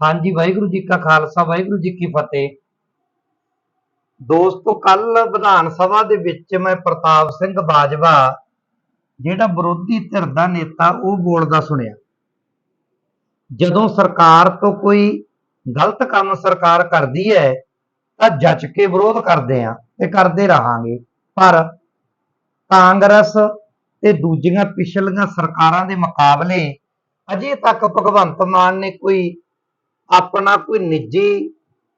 ਹਾਂਜੀ, ਵਾਹਿਗੁਰੂ ਜੀ ਕਾ ਖਾਲਸਾ, ਵਾਹਿਗੁਰੂ ਜੀ ਕੀ ਫਤਿਹ। ਦੋਸਤੋ, ਕੱਲ ਵਿਧਾਨ ਸਭਾ ਦੇ ਵਿੱਚ ਮੈਂ ਪ੍ਰਤਾਪ ਸਿੰਘ ਬਾਜਵਾ, ਜਿਹੜਾ ਵਿਰੋਧੀ ਧਿਰ ਦਾ ਨੇਤਾ, ਉਹ ਬੋਲਦਾ ਸੁਣਿਆ। ਜਦੋਂ ਸਰਕਾਰ ਤੋਂ ਕੋਈ ਗਲਤ ਕੰਮ ਸਰਕਾਰ ਕਰਦੀ ਹੈ, ਤਾਂ ਜੱਜ ਕੇ ਵਿਰੋਧ ਕਰਦੇ ਆ ਤੇ ਕਰਦੇ ਰਹਾਂਗੇ। ਪਰ ਕਾਂਗਰਸ ਤੇ ਦੂਜੀਆਂ ਪਿਛਲੀਆਂ ਸਰਕਾਰਾਂ ਦੇ ਮੁਕਾਬਲੇ, ਅਜੇ ਤੱਕ ਭਗਵੰਤ ਮਾਨ ਨੇ ਕੋਈ ਆਪਣਾ ਕੋਈ ਨਿੱਜੀ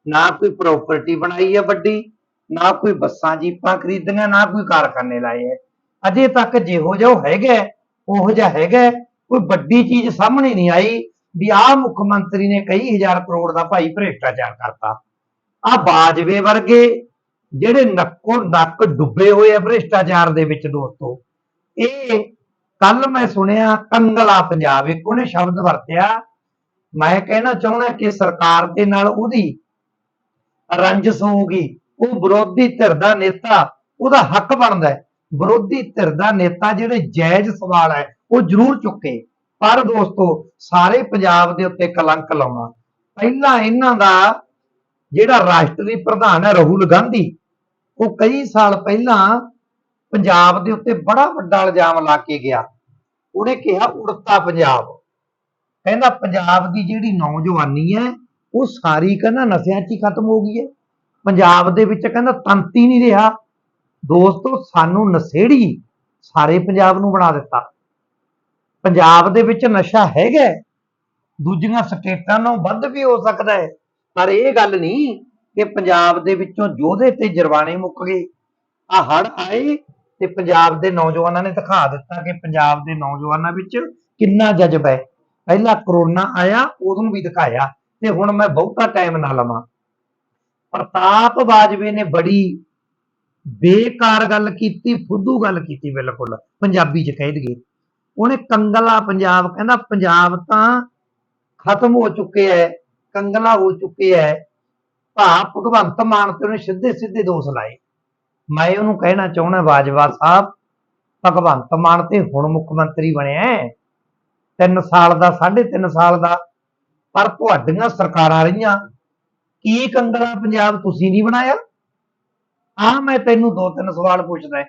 ਨਾ ਕੋਈ ਪ੍ਰਾਪਰਟੀ ਬਣਾਈ ਹੈ ਵੱਡੀ ਨਾ ਕੋਈ ਬੱਸਾਂ ਜੀਪਾਂ ਖਰੀਦੀਆਂ ਨਾ ਕੋਈ ਕਾਰਖਾਨੇ ਲਾਏ ਹੈ ਅਜੇ ਤੱਕ ਜਿਹੋ ਜਿਹਾ ਉਹ ਹੈਗਾ ਹੈ, ਉਹੋ ਜਿਹਾ ਹੈਗਾ ਕੋਈ ਵੱਡੀ ਚੀਜ਼ ਸਾਹਮਣੇ ਨਹੀਂ ਆਈ ਵੀ ਆਹ ਮੁੱਖ ਮੰਤਰੀ ਨੇ ਕਈ ਹਜ਼ਾਰ ਕਰੋੜ ਦਾ ਭਾਈ ਭ੍ਰਿਸ਼ਟਾਚਾਰ ਕਰਤਾ। ਆ ਬਾਜਵੇ ਵਰਗੇ ਜਿਹੜੇ ਨੱਕੋ ਨੱਕ ਡੁੱਬੇ ਹੋਏ ਆ ਭ੍ਰਿਸ਼ਟਾਚਾਰ ਦੇ ਵਿੱਚ ਦੋਸਤੋ ਇਹ ਕੱਲ ਮੈਂ ਸੁਣਿਆ ਕੰਗਲਾ ਪੰਜਾਬ ਇੱਕ ਉਹਨੇ ਸ਼ਬਦ ਵਰਤਿਆ ਮੈਂ ਕਹਿਣਾ ਚਾਹੁੰਦਾ ਕਿ ਸਰਕਾਰ ਦੇ ਨਾਲ ਉਹਦੀ ਰੰਜਸ ਹੋਊਗੀ ਉਹ ਵਿਰੋਧੀ ਧਿਰ ਦਾ ਨੇਤਾ, ਉਹਦਾ ਹੱਕ ਬਣਦਾ ਹੈ। ਵਿਰੋਧੀ ਧਿਰ ਦਾ ਨੇਤਾ ਜਿਹੜੇ ਜਾਇਜ਼ ਸਵਾਲ ਹੈ, ਉਹ ਜ਼ਰੂਰ ਚੁੱਕੇ। ਪਰ ਦੋਸਤੋ, ਸਾਰੇ ਪੰਜਾਬ ਦੇ ਉੱਤੇ ਕਲੰਕ ਲਾਉਣਾ। ਪਹਿਲਾਂ ਇਹਨਾਂ ਦਾ ਜਿਹੜਾ ਰਾਸ਼ਟਰੀ ਪ੍ਰਧਾਨ ਹੈ, ਰਾਹੁਲ ਗਾਂਧੀ, ਉਹ ਕਈ ਸਾਲ ਪਹਿਲਾਂ ਪੰਜਾਬ ਦੇ ਉੱਤੇ ਬੜਾ ਵੱਡਾ ਇਲਜ਼ਾਮ ਲਾ ਕੇ ਗਿਆ। ਉਹਨੇ ਕਿਹਾ, ਉੜਤਾ ਪੰਜਾਬ। ਕਹਿੰਦਾ ਪੰਜਾਬ ਦੀ ਜਿਹੜੀ ਨੌਜਵਾਨੀ ਹੈ, ਉਹ ਸਾਰੀ ਕਹਿੰਦਾ ਨਸ਼ਿਆਂ 'ਚ ਹੀ ਖਤਮ ਹੋ ਗਈ ਹੈ। ਪੰਜਾਬ ਦੇ ਵਿੱਚ ਕਹਿੰਦਾ ਤੰਤੀ ਨਹੀਂ ਰਿਹਾ। ਦੋਸਤੋ, ਸਾਨੂੰ ਨਸ਼ੇੜੀ ਸਾਰੇ ਪੰਜਾਬ ਨੂੰ ਬਣਾ ਦਿੱਤਾ। ਪੰਜਾਬ ਦੇ ਵਿੱਚ ਨਸ਼ਾ ਹੈਗਾ ਦੂਜੀਆਂ ਸਟੇਟਾਂ ਨਾਲੋਂ ਵੱਧ ਵੀ ਹੋ ਸਕਦਾ ਹੈ। ਪਰ ਇਹ ਗੱਲ ਨਹੀਂ ਕਿ ਪੰਜਾਬ ਦੇ ਵਿੱਚੋਂ ਯੋਧੇ ਤੇ ਜਰਵਾਣੇ ਮੁੱਕ ਗਏ। ਆ ਹੜ ਆਏ ਤੇ ਪੰਜਾਬ ਦੇ ਨੌਜਵਾਨਾਂ ਨੇ ਦਿਖਾ ਦਿੱਤਾ ਕਿ ਪੰਜਾਬ ਦੇ ਨੌਜਵਾਨਾਂ ਵਿੱਚ ਕਿੰਨਾ ਜਜ਼ਬਾ ਹੈ। ਪਹਿਲਾਂ ਕਰੋਨਾ ਆਇਆ, ਉਦੋਂ ਵੀ ਦਿਖਾਇਆ ਤੇ ਹੁਣ ਮੈਂ ਬਹੁਤਾ ਟਾਈਮ ਨਾ ਲਵਾਂ। ਪ੍ਰਤਾਪ ਬਾਜਵੇ ਨੇ ਬੜੀ ਬੇਕਾਰ ਗੱਲ ਕੀਤੀ, ਫੁੱਦੂ ਗੱਲ ਕੀਤੀ ਬਿਲਕੁਲ, ਪੰਜਾਬੀ ਚ ਕਹਿ ਦਈਏ। ਉਹਨੇ ਕੰਗਲਾ ਪੰਜਾਬ, ਕਹਿੰਦਾ ਪੰਜਾਬ ਤਾਂ ਖਤਮ ਹੋ ਚੁੱਕੇ ਹੈ ਕੰਗਲਾ ਹੋ ਚੁੱਕੇ ਹੈ ਭਾ ਭਗਵੰਤ ਮਾਨ ਤੇ ਉਹਨੇ ਸਿੱਧੇ ਸਿੱਧੇ ਦੋਸ਼ ਲਾਏ। ਮੈਂ ਉਹਨੂੰ ਕਹਿਣਾ ਚਾਹੁੰਦਾ, ਬਾਜਵਾ ਸਾਹਿਬ, ਭਗਵੰਤ ਮਾਨ ਤੇ ਹੁਣ ਮੁੱਖ ਮੰਤਰੀ ਬਣਿਆ ਹੈ 3 ਸਾਲ ਦਾ 3.5 ਸਾਲ ਦਾ, ਪਰ ਤੁਹਾਡੀਆਂ ਸਰਕਾਰਾਂ ਰਹੀਆਂ। ਕੀ ਕੰਗਲਾ ਪੰਜਾਬ ਤੁਸੀਂ ਨਹੀਂ ਬਣਾਇਆ? ਆ ਮੈਂ ਤੈਨੂੰ ਦੋ ਤਿੰਨ ਸਵਾਲ ਪੁੱਛਦਾ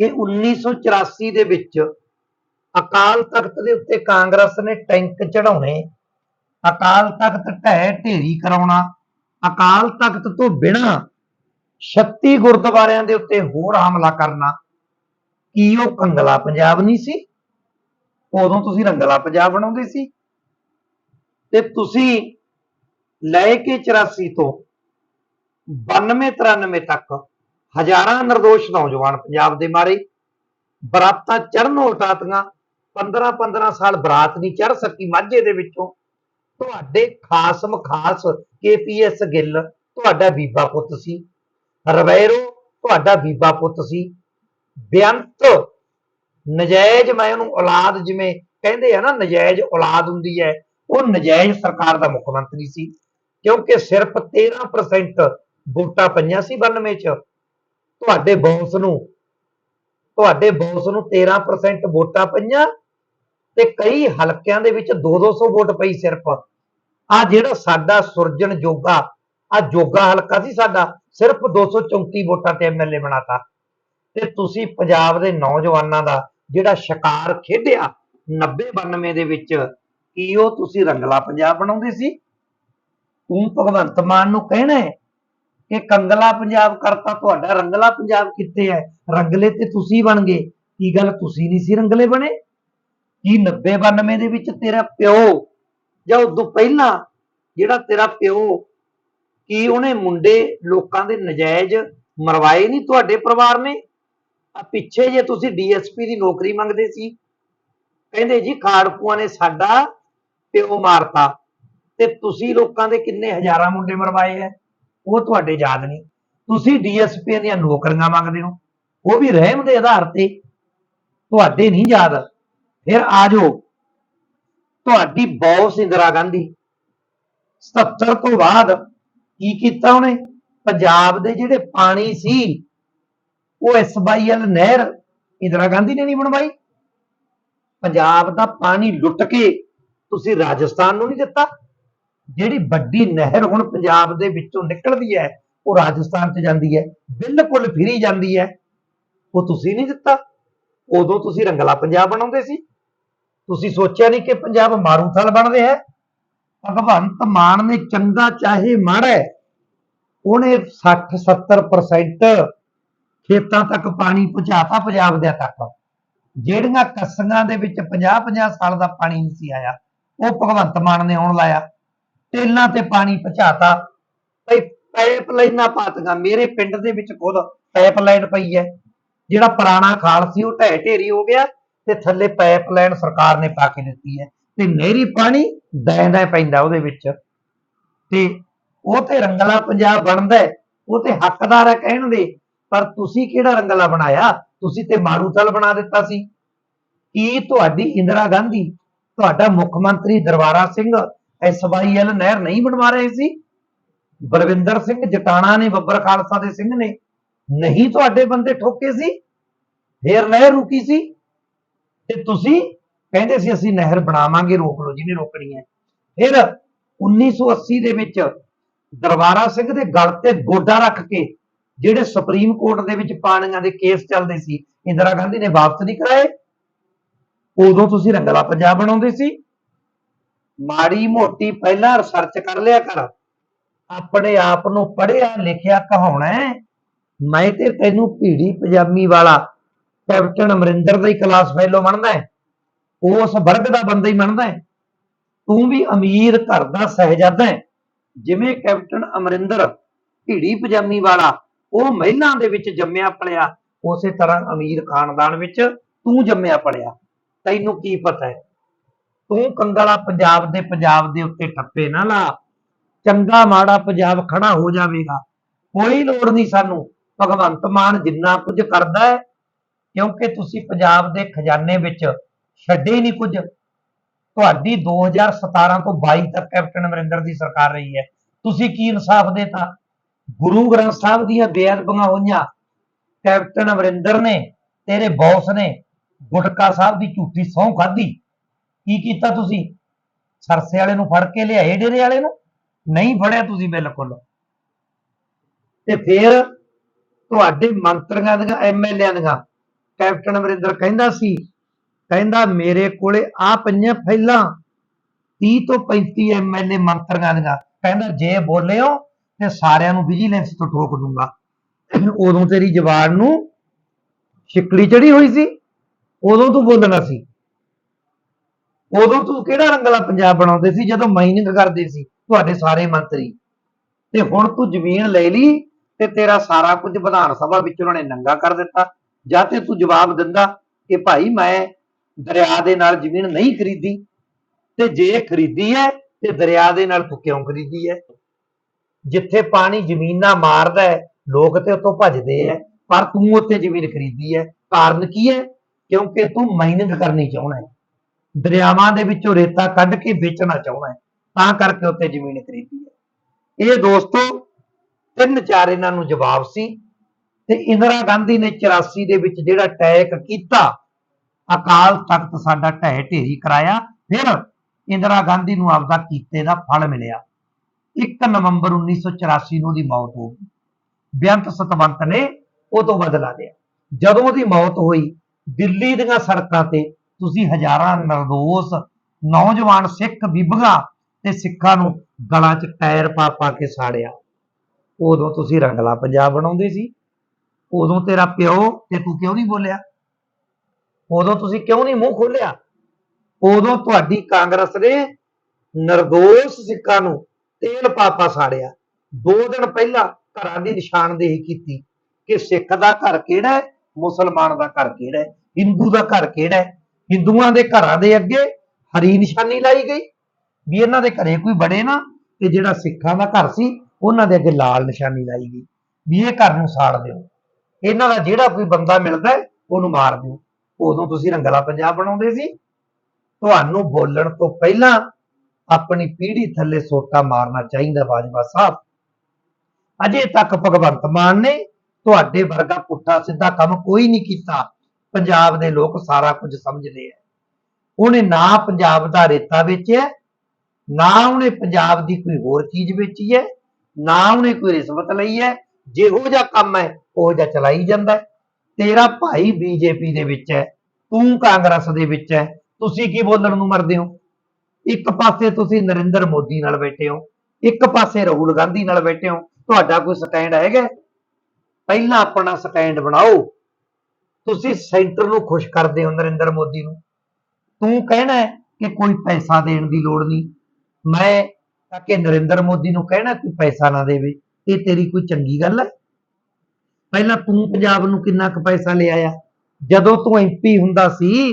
ਕਿ 1984 ਦੇ ਵਿੱਚ ਅਕਾਲ ਤਖਤ ਦੇ ਉੱਤੇ ਕਾਂਗਰਸ ਨੇ ਟੈਂਕ ਚੜਾਉਣੇ ਅਕਾਲ ਤਖਤ ਢਹਿ ਢੇਰੀ ਕਰਾਉਣਾ, ਅਕਾਲ ਤਖਤ ਤੋਂ ਬਿਨਾਂ 36 ਗੁਰਦੁਆਰਿਆਂ ਦੇ ਉੱਤੇ ਹੋਰ ਹਮਲਾ ਕਰਨਾ, ਕੀ ਉਹ ਕੰਗਲਾ ਪੰਜਾਬ ਨਹੀਂ ਸੀ? ਉਦੋਂ ਤੁਸੀਂ ਰੰਗਲਾ ਪੰਜਾਬ ਬਣਾਉਂਦੇ ਸੀ। ਤੇ ਤੁਸੀਂ ਲੈ ਕੇ 84 ਤੋਂ 92 93 ਤੱਕ ਹਜ਼ਾਰਾਂ ਨਿਰਦੋਸ਼ ਨੌਜਵਾਨ ਪੰਜਾਬ ਦੇ ਮਾਰੇ। ਬਰਾਤਾਂ ਚੜ੍ਹਨ ਉਲਟਾਤੀਆਂ 15 15 ਸਾਲ ਬਰਾਤ ਨਹੀਂ ਚੜ ਸਕੀ ਮਾਝੇ ਦੇ ਵਿੱਚੋਂ। ਤੁਹਾਡੇ ਖਾਸਮ ਖਾਸ ਕੇਪੀਐਸ ਗਿੱਲ ਤੁਹਾਡਾ ਬੀਬਾ ਪੁੱਤ ਸੀ। ਰਵੈਰੋ ਤੁਹਾਡਾ ਬੀਬਾ ਪੁੱਤ ਸੀ। ਬੇਅੰਤ ਨਜਾਇਜ਼ ਮੈਂ ਉਹਨੂੰ ਔਲਾਦ ਜਿਵੇਂ ਕਹਿੰਦੇ ਆ ਨਾ, ਨਜਾਇਜ਼ ਔਲਾਦ ਹੁੰਦੀ ਹੈ, ਉਹ ਨਜਾਇਜ਼ ਸਰਕਾਰ ਦਾ ਮੁੱਖ ਮੰਤਰੀ ਸੀ, ਕਿਉਂਕਿ ਸਿਰਫ 13% ਵੋਟਾਂ ਪਈਆਂ ਸੀ 92 ਚ। ਤੁਹਾਡੇ ਬੌਸ ਨੂੰ, ਤੁਹਾਡੇ ਬੌਸ ਨੂੰ 13% ਵੋਟਾਂ ਪਈਆਂ ਤੇ ਕਈ ਹਲਕਿਆਂ ਦੇ ਵਿੱਚ 2-200 ਵੋਟ ਪਈ ਸਿਰਫ। ਆ ਜਿਹੜਾ ਸਾਡਾ ਸੁਰਜਣ ਜੋਗਾ, ਆ ਜੋਗਾ ਹਲਕਾ ਸੀ ਸਾਡਾ, ਸਿਰਫ 234 ਵੋਟਾਂ ਤੇ ਐਮਐਲਏ ਬਣਾਤਾ। ਤੇ ਤੁਸੀਂ ਪੰਜਾਬ ਦੇ ਨੌਜਵਾਨਾਂ ਦਾ ਜਿਹੜਾ ਸ਼ਿਕਾਰ ਖੇਡਿਆ 90 92 ਦੇ ਵਿੱਚ, ਕੀ ਉਹ ਤੁਸੀਂ ਰੰਗਲਾ ਪੰਜਾਬ ਬਣਾਉਂਦੇ ਸੀ? ਤੂੰ ਭਗਵੰਤ ਮਾਨ ਨੂੰ ਕਹਿਣਾ ਹੈ ਕਿ ਕੰਗਲਾ ਪੰਜਾਬ ਕਰਤਾ, ਤੁਹਾਡਾ ਰੰਗਲਾ ਪੰਜਾਬ ਕਿੱਥੇ ਹੈ? ਰੰਗਲੇ ਤੇ ਤੁਸੀਂ ਬਣ ਗਏ। ਕੀ ਗੱਲ ਤੁਸੀਂ ਨਹੀਂ ਸੀ ਰੰਗਲੇ ਬਣੇ? ਕੀ 90 92 ਦੇ ਵਿੱਚ ਤੇਰਾ ਪਿਓ, ਜਾਂ ਉਦੋਂ ਪਹਿਲਾਂ ਜਿਹੜਾ ਤੇਰਾ ਪਿਓ, ਕੀ ਉਹਨੇ ਮੁੰਡੇ ਲੋਕਾਂ ਦੇ ਨਜਾਇਜ਼ ਮਰਵਾਏ ਨਹੀਂ ਤੁਹਾਡੇ ਪਰਿਵਾਰ ਨੇ? ਆ ਪਿੱਛੇ ਜੇ ਤੁਸੀਂ ਡੀਐਸਪੀ ਦੀ ਨੌਕਰੀ ਮੰਗਦੇ ਸੀ, ਕਹਿੰਦੇ ਜੀ ਖਾੜਕੂਆਂ ਨੇ ਸਾਡਾ ਪਿਓ ਮਾਰਤਾ। ਤੇ ਤੁਸੀਂ ਲੋਕਾਂ ਦੇ ਕਿੰਨੇ ਹਜ਼ਾਰਾਂ ਮੁੰਡੇ ਮਰਵਾਏ ਐ? ਉਹ ਤੁਹਾਡੇ ਯਾਦ ਨਹੀਂ। ਤੁਸੀਂ ਡੀਐਸਪੀ ਦੀਆਂ ਨੌਕਰੀਆਂ ਮੰਗਦੇ ਹੋ। ਉਹ ਵੀ ਰਹਿਮ ਦੇ ਆਧਾਰ ਤੇ। ਤੁਹਾਡੇ ਨਹੀਂ ਯਾਦ। ਫਿਰ ਆ ਜਾਓ। ਤੁਹਾਡੀ ਬੌਸ ਇੰਦਰਾ ਗਾਂਧੀ 77 ਤੋਂ ਬਾਅਦ ਕੀ ਕੀਤਾ ਉਹਨੇ? ਪੰਜਾਬ ਦੇ ਜਿਹੜੇ ਪਾਣੀ ਸੀ ਉਹ ਐਸਵਾਈਐਲ ਨਹਿਰ ਇੰਦਰਾ ਗਾਂਧੀ ਨੇ ਨਹੀਂ ਬਣਵਾਈ। ਪੰਜਾਬ ਦਾ ਪਾਣੀ ਲੁੱਟ ਕੇ ਤੁਸੀਂ ਰਾਜਸਥਾਨ ਨੂੰ ਨਹੀਂ ਦਿੱਤਾ। ਜਿਹੜੀ ਵੱਡੀ ਨਹਿਰ ਹੁਣ ਪੰਜਾਬ ਦੇ ਵਿੱਚੋਂ ਨਿਕਲਦੀ ਹੈ, ਉਹ ਰਾਜਸਥਾਨ 'ਚ ਜਾਂਦੀ ਹੈ, ਬਿਲਕੁਲ ਫਿਰੀ ਜਾਂਦੀ ਹੈ, ਉਹ ਤੁਸੀਂ ਨਹੀਂ ਦਿੱਤਾ। ਉਦੋਂ ਤੁਸੀਂ ਰੰਗਲਾ ਪੰਜਾਬ ਬਣਾਉਂਦੇ ਸੀ। ਤੁਸੀਂ ਸੋਚਿਆ ਨਹੀਂ ਕਿ ਪੰਜਾਬ ਮਾਰੂਥਲ ਬਣ ਰਿਹਾ ਹੈ। ਭਗਵੰਤ ਮਾਨ ਨੇ ਚੰਗਾ ਚਾਹੇ ਮਾੜਾ ਉਹਨੇ 60 70% ਖੇਤਾਂ ਤੱਕ ਪਾਣੀ ਪਹੁੰਚਾਤਾ, ਪੰਜਾਬ ਦੇ ਤੱਕ। ਜਿਹੜੀਆਂ ਕੱਸੀਆਂ ਦੇ ਵਿੱਚ 50 50 ਸਾਲ ਦਾ ਪਾਣੀ ਨਹੀਂ ਸੀ ਆਇਆ, ਉਹ ਭਗਵੰਤ ਮਾਨ ਨੇ ਆਉਣ ਲਾਇਆ। ਟੇਲਾਂ ਤੇ ਪਾਣੀ ਪਹੁੰਚਾਤਾ। ਭਈ ਪਾਈਪ ਲਾਈਨਾਂ ਪਾਤੀਆਂ, ਮੇਰੇ ਪਿੰਡ ਦੇ ਵਿੱਚ ਖੁਦ ਪਾਈਪ ਲਾਈਨ ਪਈ ਹੈ। ਜਿਹੜਾ ਪੁਰਾਣਾ ਖਾਲ ਸੀ, ਉਹ ਢਹਿ ਢੇਰੀ ਹੋ ਗਿਆ ਤੇ ਥੱਲੇ ਪਾਈਪ ਲਾਈਨ ਸਰਕਾਰ ਨੇ ਪਾ ਕੇ ਦਿੱਤੀ ਹੈ। ਤੇ ਨਹਿਰੀ ਪਾਣੀ ਦੈਂਦਾ ਪੈਂਦਾ ਉਹਦੇ ਵਿੱਚ। ਤੇ ਉਹ ਤੇ ਰੰਗਲਾ ਪੰਜਾਬ ਬਣਦਾ ਉਹ ਤੇ ਹੱਕਦਾਰ ਹੈ ਕਹਿਣ ਦੇ। ਪਰ ਤੁਸੀਂ ਕਿਹੜਾ ਰੰਗਲਾ ਬਣਾਇਆ? ਤੁਸੀਂ ਤੇ ਮਾਰੂਥਲ ਬਣਾ ਦਿੱਤਾ ਸੀ। ਕੀ ਤੁਹਾਡੀ ਇੰਦਰਾ ਗਾਂਧੀ, ਤੁਹਾਡਾ ਮੁੱਖ ਮੰਤਰੀ ਦਰਬਾਰਾ ਸਿੰਘ ਐਸਵਾਈਐਲ ਨਹਿਰ ਨਹੀਂ ਬਣਵਾ ਰਹੇ ਸੀ? ਬਲਵਿੰਦਰ ਸਿੰਘ ਜਟਾਣਾ ਨੇ, ਬੱਬਰ ਖਾਲਸਾ ਦੇ ਸਿੰਘ ਨੇ ਨਹੀਂ ਤੁਹਾਡੇ ਬੰਦੇ ਠੋਕੇ ਸੀ? ਫੇਰ ਨਹਿਰ ਰੁਕੀ ਸੀ? ਤੇ ਤੁਸੀਂ ਕਹਿੰਦੇ ਸੀ ਅਸੀਂ ਨਹਿਰ ਬਣਾਵਾਂਗੇ, ਰੋਕ ਲਓ ਜਿਹਨੇ ਰੋਕਣੀ ਹੈ। ਫਿਰ 1980 ਦੇ ਵਿੱਚ ਦਰਬਾਰਾ ਸਿੰਘ ਦੇ ਗਲ ਤੇ ਗੋਡਾ ਰੱਖ ਕੇ ਜਿਹੜੇ ਸੁਪਰੀਮ ਕੋਰਟ ਦੇ ਵਿੱਚ ਪਾਣੀਆਂ ਦੇ ਕੇਸ ਚੱਲਦੇ ਸੀ, ਇੰਦਰਾ ਗਾਂਧੀ ਨੇ ਵਾਪਸ ਨਹੀਂ ਕਰਾਏ, ਉਦੋਂ ਤੁਸੀਂ ਰੰਗਲਾ ਪੰਜਾਬ ਬਣਾਉਂਦੇ ਸੀ। ਮਾੜੀ ਮੋਟੀ ਪਹਿਲਾਂ ਰਿਸਰਚ ਕਰ ਲਿਆ ਕਰ, ਆਪਣੇ ਆਪ ਨੂੰ ਪੜ੍ਹਿਆ ਲਿਖਿਆ ਕਹਾਉਣਾ ਮੈਂ ਤੇ ਤੈਨੂੰ ਭੀੜੀ ਪਜਾਮੀ ਵਾਲਾ ਕੈਪਟਨ ਅਮਰਿੰਦਰ ਦਾ ਹੀ ਕਲਾਸ ਫੈਲੋ ਮੰਨਦਾ ਹੈ ਉਸ ਵਰਗ ਦਾ ਬੰਦਾ ਹੀ ਮੰਨਦਾ ਹੈ। ਤੂੰ ਵੀ ਅਮੀਰ ਘਰ ਦਾ ਸਹਿਜਾਦਾ ਹੈ, ਜਿਵੇਂ ਕੈਪਟਨ ਅਮਰਿੰਦਰ ਭੀੜੀ ਪਜਾਮੀ ਵਾਲਾ ਉਹ ਮਹਿਲਾਂ ਦੇ ਵਿੱਚ ਜੰਮਿਆ ਪਲਿਆ ਉਸੇ ਤਰ੍ਹਾਂ ਅਮੀਰ ਖਾਨਦਾਨ ਵਿੱਚ ਤੂੰ ਜੰਮਿਆ ਪਲਿਆ ਤੈਨੂੰ ਕੀ ਪਤਾ ਹੈ? ਤੂੰ ਕੰਗਲਾ ਪੰਜਾਬ ਦੇ ਪੰਜਾਬ ਦੇ ਉੱਤੇ ਠੱਪੇ ਨਾ ਲਾ। ਚੰਗਾ ਮਾੜਾ ਪੰਜਾਬ ਖੜਾ ਹੋ ਜਾਵੇਗਾ। ਕੋਈ ਲੋੜ ਨਹੀਂ ਸਾਨੂੰ। ਭਗਵੰਤ ਮਾਨ ਜਿੰਨਾ ਕੁਝ ਕਰਦਾ ਹੈ, ਕਿਉਂਕਿ ਤੁਸੀਂ ਪੰਜਾਬ ਦੇ ਖਜ਼ਾਨੇ ਵਿੱਚ ਛੱਡੇ ਨਹੀਂ ਕੁਝ। ਤੁਹਾਡੀ 2017 ਤੋਂ 22 ਤੱਕ ਕੈਪਟਨ ਅਮਰਿੰਦਰ ਦੀ ਸਰਕਾਰ ਰਹੀ ਹੈ। ਤੁਸੀਂ ਕੀ ਇਨਸਾਫ ਦੇਤਾ? ਗੁਰੂ ਗ੍ਰੰਥ ਸਾਹਿਬ ਦੀਆਂ ਬੇਅਦਬੀਆਂ ਹੋਈਆਂ। ਕੈਪਟਨ ਅਮਰਿੰਦਰ ਨੇ ਤੇਰੇ ਬੌਸ ਨੇ ਗੁਟਕਾ ਸਾਹਿਬ ਦੀ ਝੂਠੀ ਸਹੁੰ ਖਾਧੀ। ਕੀ ਕੀਤਾ ਤੁਸੀਂ? ਸਰਸੇ ਵਾਲੇ ਨੂੰ ਫੜ ਕੇ ਲਿਆਏ, ਡੇਰੇ ਵਾਲੇ ਨੂੰ? ਨਹੀਂ ਫੜਿਆ ਤੁਸੀਂ ਬਿਲਕੁਲ। ਤੇ ਫਿਰ ਤੁਹਾਡੇ ਮੰਤਰੀਆਂ ਦੀਆਂ ਐਮਐਲਏਆਂ ਦੀਆਂ, ਕੈਪਟਨ ਅਮਰਿੰਦਰ ਕਹਿੰਦਾ ਸੀ, ਕਹਿੰਦਾ ਮੇਰੇ ਕੋਲੇ ਆ ਪਈਆਂ ਫਾਈਲਾਂ 30 ਤੋਂ 35 ਐਮਐਲਏ ਮੰਤਰੀਆਂ ਦੀਆਂ। ਕਹਿੰਦਾ ਜੇ ਬੋਲਿਓ ਤੇ ਸਾਰਿਆਂ ਨੂੰ ਵਿਜੀਲੈਂਸ ਤੋਂ ਠੋਕ ਦੂੰਗਾ। ਉਦੋਂ ਤੇਰੀ ਜ਼ਬਾਨ ਨੂੰ ਛਿੱਕੜੀ ਚੜੀ ਹੋਈ ਸੀ, ਉਦੋਂ ਤੂੰ ਬੋਲਣਾ ਸੀ। ਉਦੋਂ ਤੂੰ ਕਿਹੜਾ ਰੰਗਲਾ ਪੰਜਾਬ ਬਣਾਉਂਦੇ ਸੀ, ਜਦੋਂ ਮਾਈਨਿੰਗ ਕਰਦੇ ਸੀ, ਤੁਹਾਡੇ ਸਾਰੇ ਮੰਤਰੀ। ਤੇ ਹੁਣ ਤੂੰ ਜ਼ਮੀਨ ਲੈ ਲਈ ਤੇ ਤੇਰਾ ਸਾਰਾ ਕੁਝ ਵਿਧਾਨ ਸਭਾ ਵਿੱਚ ਉਹਨਾਂ ਨੇ ਨੰਗਾ ਕਰ ਦਿੱਤਾ। ਜਾਂ ਤੇ ਤੂੰ ਜਵਾਬ ਦਿੰਦਾ ਕਿ ਭਾਈ ਮੈਂ ਦਰਿਆ ਦੇ ਨਾਲ ਜ਼ਮੀਨ ਨਹੀਂ ਖਰੀਦੀ, ਤੇ ਜੇ ਖਰੀਦੀ ਹੈ ਤੇ ਦਰਿਆ ਦੇ ਨਾਲ ਤੂੰ ਕਿਉਂ ਖਰੀਦੀ ਹੈ? ਜਿੱਥੇ ਪਾਣੀ ਜ਼ਮੀਨਾਂ ਮਾਰਦਾ ਹੈ, ਲੋਕ ਤੇ ਉੱਥੋਂ ਭੱਜਦੇ ਹੈ, ਪਰ ਤੂੰ ਉੱਥੇ ਜ਼ਮੀਨ ਖਰੀਦੀ ਹੈ। ਕਾਰਨ ਕੀ ਹੈ? ਕਿਉਂਕਿ ਤੂੰ ਮਾਈਨਿੰਗ ਕਰਨੀ ਚਾਹੁੰਦਾ ਹੈ। ਦਰਿਆਵਾਂ ਦੇ ਵਿੱਚੋਂ ਰੇਤਾ ਕੱਢ ਕੇ ਵੇਚਣਾ ਚਾਹੁੰਦਾ ਹੈ, ਤਾਂ ਕਰਕੇ ਉੱਥੇ ਜ਼ਮੀਨ ਖਰੀਦੀ ਹੈ। ਇਹ ਦੋਸਤੋ, ਤਿੰਨ ਚਾਰ ਇਹਨਾਂ ਨੂੰ ਜਵਾਬ ਸੀ ਤੇ ਇੰਦਰਾ ਗਾਂਧੀ ਨੇ 84 ਦੇ ਵਿੱਚ ਜਿਹੜਾ ਟੈਕ ਕੀਤਾ, ਅਕਾਲ ਤਖਤ ਸਾਡਾ ਢਹਿ ਢੇਰੀ ਕਰਾਇਆ, ਫਿਰ ਇੰਦਰਾ ਗਾਂਧੀ ਨੂੰ ਆਪਦਾ ਕੀਤੇ ਦਾ ਫਲ ਮਿਲਿਆ। 1 ਨਵੰਬਰ 1984 ਨੂੰ ਉਹਦੀ ਮੌਤ ਹੋ ਗਈ। ਬੇਅੰਤ ਸਤਵੰਤ ਨੇ ਉਹ ਤੋਂ ਬਦਲਾ ਲਿਆ। ਜਦੋਂ ਉਹਦੀ ਮੌਤ ਹੋਈ, ਦਿੱਲੀ ਦੀਆਂ ਸੜਕਾਂ ਤੇ ਤੁਸੀਂ ਹਜ਼ਾਰਾਂ ਨਿਰਦੋਸ਼, ਨੌਜਵਾਨ ਸਿੱਖ ਬੀਬੀਆਂ ਤੇ ਸਿੱਖਾਂ ਨੂੰ ਗਲਾਂ 'ਚ ਟਾਇਰ ਪਾ ਪਾ ਕੇ ਸਾੜਿਆ। ਉਦੋਂ ਤੁਸੀਂ ਰੰਗਲਾ ਪੰਜਾਬ ਬਣਾਉਂਦੇ ਸੀ। ਉਦੋਂ ਤੇਰਾ ਪਿਓ ਤੇ ਤੂੰ ਕਿਉਂ ਨਹੀਂ ਬੋਲਿਆ? ਉਦੋਂ ਤੁਸੀਂ ਕਿਉਂ ਨਹੀਂ ਮੂੰਹ ਖੋਲਿਆ ਉਦੋਂ ਤੁਹਾਡੀ ਕਾਂਗਰਸ ਨੇ ਨਿਰਦੋਸ਼ ਸਿੱਖਾਂ ਨੂੰ ਤੇਲ ਪਾਪਾ ਸਾੜਿਆ। ਦੋ ਦਿਨ ਪਹਿਲਾਂ ਘਰਾਂ ਦੀ ਨਿਸ਼ਾਨਦੇਹੀ ਕੀਤੀ ਕਿ ਸਿੱਖ ਦਾ ਘਰ ਕਿਹੜਾ ਹੈ, ਮੁਸਲਮਾਨ ਦਾ ਘਰ ਕਿਹੜਾ ਹੈ, ਹਿੰਦੂ ਦਾ ਘਰ ਕਿਹੜਾ ਹੈ। ਹਿੰਦੂਆਂ ਦੇ ਘਰਾਂ ਦੇ ਅੱਗੇ ਹਰੀ ਨਿਸ਼ਾਨੀ ਲਾਈ ਗਈ ਵੀ ਇਹਨਾਂ ਦੇ ਘਰੇ ਕੋਈ ਬੜੇ ਨਾ ਤੇ ਜਿਹੜਾ ਸਿੱਖਾਂ ਦਾ ਘਰ ਸੀ, ਉਹਨਾਂ ਦੇ ਅੱਗੇ ਲਾਲ ਨਿਸ਼ਾਨੀ ਲਾਈ ਗਈ ਵੀ ਇਹ ਘਰ ਨੂੰ ਸਾੜ ਦਿਓ। ਇਹਨਾਂ ਦਾ ਜਿਹੜਾ ਕੋਈ ਬੰਦਾ ਮਿਲਦਾ ਉਹਨੂੰ ਮਾਰ ਦਿਓ। ਉਦੋਂ ਤੁਸੀਂ ਰੰਗਲਾ ਪੰਜਾਬ ਬਣਾਉਂਦੇ ਸੀ। ਤੁਹਾਨੂੰ ਬੋਲਣ ਤੋਂ ਪਹਿਲਾਂ ਆਪਣੀ ਪੀੜੀ ਥੱਲੇ ਸੋਟਾ ਮਾਰਨਾ ਚਾਹੀਦਾ ਬਾਜਵਾ ਸਾਹਿਬ। ਅਜੇ ਤੱਕ ਭਗਵੰਤ ਮਾਨ ਨੇ ਤੁਹਾਡੇ ਵਰਗਾ ਪੁੱਠਾ ਸਿੱਧਾ ਕੰਮ ਕੋਈ ਨਹੀਂ ਕੀਤਾ। ਪੰਜਾਬ ਦੇ ਲੋਕ ਸਾਰਾ ਕੁਝ ਸਮਝਦੇ ਆ ਉਹਨੇ ਨਾ ਪੰਜਾਬ ਦਾ ਰੇਤਾ ਵੇਚਿਆ ਨਾ ਉਹਨੇ ਪੰਜਾਬ ਦੀ ਕੋਈ ਹੋਰ ਚੀਜ਼ ਵੇਚੀ ਹੈ, ਨਾ ਉਹਨੇ ਕੋਈ ਰਿਸ਼ਵਤ ਲਈ ਹੈ। ਜਿਹੋ ਜਿਹਾ ਕੰਮ ਹੈ, ਉਹ ਜਿਹਾ ਚਲਾਈ ਜਾਂਦਾ ਤੇਰਾ ਭਾਈ ਬੀਜੇਪੀ ਦੇ ਵਿੱਚ ਹੈ, ਤੂੰ ਕਾਂਗਰਸ ਦੇ ਵਿੱਚ ਹੈ, ਤੁਸੀਂ ਕੀ ਬੋਲਣ ਨੂੰ ਮਰਦੇ ਹੋ? ਇੱਕ ਪਾਸੇ ਤੁਸੀਂ ਨਰਿੰਦਰ ਮੋਦੀ ਨਾਲ ਬੈਠੇ ਹੋ, ਇੱਕ ਪਾਸੇ ਰਾਹੁਲ ਗਾਂਧੀ ਨਾਲ ਬੈਠੇ ਹੋ, ਤੁਹਾਡਾ ਕੋਈ ਸਟੈਂਡ ਹੈਗਾ? ਪਹਿਲਾਂ ਆਪਣਾ ਸਟੈਂਡ ਬਣਾਓ। ਤੁਸੀਂ ਸੈਂਟਰ ਨੂੰ ਖੁਸ਼ ਕਰਦੇ ਹੋ ਨਰਿੰਦਰ ਮੋਦੀ ਨੂੰ। ਤੂੰ ਕਹਿਣਾ ਹੈ ਕਿ ਕੋਈ ਪੈਸਾ ਦੇਣ ਦੀ ਲੋੜ ਨਹੀਂ। ਮੈਂ ਤਾਂ ਕਿ ਨਰਿੰਦਰ ਮੋਦੀ ਨੂੰ ਕਹਿਣਾ ਕਿ ਪੈਸਾ ਨਾ ਦੇਵੇ। ਇਹ ਤੇਰੀ ਕੋਈ ਚੰਗੀ ਗੱਲ ਹੈ? ਪਹਿਲਾਂ ਤੂੰ ਪੰਜਾਬ ਨੂੰ ਕਿੰਨਾ ਕੁ ਪੈਸਾ ਲਿਆਇਆ ਜਦੋਂ ਤੂੰ ਐਮਪੀ ਹੁੰਦਾ ਸੀ,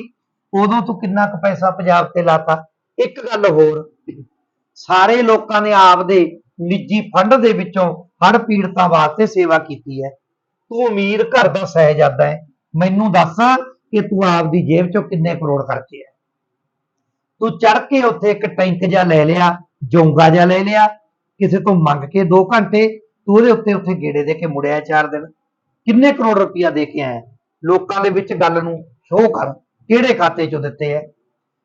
ਉਦੋਂ ਤੂੰ ਕਿੰਨਾ ਕੁ ਪੈਸਾ ਪੰਜਾਬ ਤੇ ਲਾਤਾ? ਇੱਕ ਗੱਲ ਹੋਰ, ਸਾਰੇ ਲੋਕਾਂ ਨੇ ਆਪਦੇ ਨਿੱਜੀ ਫੰਡ ਦੇ ਵਿੱਚੋਂ ਹੜ ਪੀੜਤਾਂ ਵਾਸਤੇ ਸੇਵਾ ਕੀਤੀ ਹੈ। ਤੂੰ ਅਮੀਰ ਘਰ ਦਾ ਸਹਿਜਾਦਾ ਹੈ। ਮੈਨੂੰ ਦੱਸ ਕਿ ਤੂੰ ਆਪਦੀ ਜੇਬ ਚੋਂ ਕਿੰਨੇ ਕਰੋੜ ਖਰਚੇ ਹੈ। ਤੂੰ ਚੜ ਕੇ ਉੱਥੇ ਇੱਕ ਟੈਂਕ ਜਿਹਾ ਲੈ ਲਿਆ, ਜੋਂਗਾ ਜਿਹਾ ਲੈ ਲਿਆ, ਕਿਸੇ ਤੋਂ ਮੰਗ ਕੇ 2 ਘੰਟੇ, ਤੂੰ ਉਹਦੇ ਉੱਤੇ ਉੱਥੇ ਗੇੜੇ ਦੇ ਕੇ ਮੁੜਿਆ 4 ਦਿਨ। ਕਿੰਨੇ ਕਰੋੜ ਰੁਪਇਆ ਦੇ ਕੇ ਆਇਆ ਲੋਕਾਂ ਦੇ ਵਿੱਚ ਗੱਲ ਨੂੰ ਸ਼ੋਅ ਕਰ, ਕਿਹੜੇ ਖਾਤੇ ਚੋਂ ਦਿੱਤੇ ਹੈ?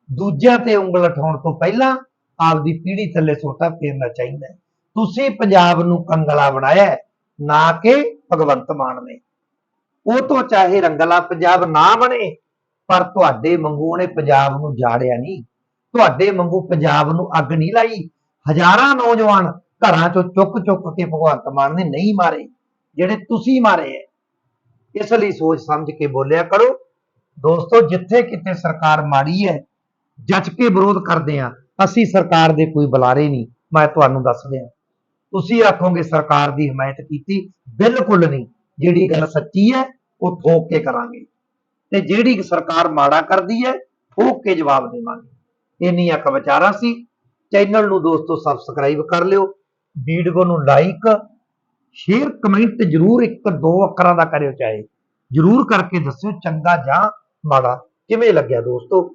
ਦੂਜਿਆਂ ਤੇ ਉਂਗਲ ਉਠਾਉਣ ਤੋਂ ਪਹਿਲਾਂ ਆਪਦੀ ਪੀੜੀ ਥੱਲੇ ਸੋਟਾ ਫੇਰਨਾ ਚਾਹੀਦਾ ਹੈ। ਤੁਸੀਂ ਪੰਜਾਬ ਨੂੰ ਕੰਗਲਾ ਬਣਾਇਆ ਨਾ ਕਿ ਭਗਵੰਤ ਮਾਨ ਨੇ। ਉਹ ਤੋਂ ਚਾਹੇ ਰੰਗਲਾ ਪੰਜਾਬ ਨਾ ਬਣੇ, ਪਰ ਤੁਹਾਡੇ ਵਾਂਗੂ ਉਹਨੇ ਪੰਜਾਬ ਨੂੰ ਜਾੜਿਆ ਨਹੀਂ। ਤੁਹਾਡੇ ਵਾਂਗੂ ਪੰਜਾਬ ਨੂੰ ਅੱਗ ਨਹੀਂ ਲਾਈ। ਹਜ਼ਾਰਾਂ ਨੌਜਵਾਨ ਘਰਾਂ ਚੋਂ ਚੁੱਕ ਚੁੱਕ ਕੇ ਭਗਵੰਤ ਮਾਨ ਨੇ ਨਹੀਂ ਮਾਰੇ, ਜਿਹੜੇ ਤੁਸੀਂ ਮਾਰੇ ਹੈ। ਇਸ ਲਈ ਸੋਚ ਸਮਝ ਕੇ ਬੋਲਿਆ ਕਰੋ, ਦੋਸਤੋ, ਜਿੱਥੇ ਕਿਤੇ ਸਰਕਾਰ ਮਾੜੀ ਹੈ ਜੱਜ ਕੇ ਵਿਰੋਧ ਕਰਦੇ ਆ ਅਸੀਂ ਸਰਕਾਰ ਦੇ ਕੋਈ ਬੁਲਾਰੇ ਨਹੀਂ, ਮੈਂ ਤੁਹਾਨੂੰ ਦੱਸ ਦਿਆਂ। ਤੁਸੀਂ ਆਖੋਗੇ ਸਰਕਾਰ ਦੀ ਹਮਾਇਤ ਕੀਤੀ, ਬਿਲਕੁਲ ਨਹੀਂ। ਜਿਹੜੀ ਗੱਲ ਸੱਚੀ ਹੈ, ਉਹ ਠੋਕ ਕੇ ਕਰਾਂਗੇ। ਤੇ ਜਿਹੜੀ ਸਰਕਾਰ ਮਾੜਾ ਕਰਦੀ ਹੈ, ਠੋਕ ਕੇ ਜਵਾਬ ਦੇਵਾਂਗੇ। ਇੰਨੀਆਂ ਕੁ ਵਿਚਾਰਾਂ ਸੀ। ਚੈਨਲ ਨੂੰ ਦੋਸਤੋ ਸਬਸਕ੍ਰਾਈਬ ਕਰ ਲਿਓ। ਵੀਡੀਓ ਨੂੰ ਲਾਈਕ ਸ਼ੇਅਰ ਕਮੈਂਟ ਜ਼ਰੂਰ ਇੱਕ ਦੋ ਅੱਖਰਾਂ ਦਾ ਕਰਿਓ ਚਾਹੇ। ਜ਼ਰੂਰ ਕਰਕੇ ਦੱਸਿਓ, ਚੰਗਾ ਜਾਂ ਮਾੜਾ। ਕਿਵੇਂ ਲੱਗਿਆ ਦੋਸਤੋ?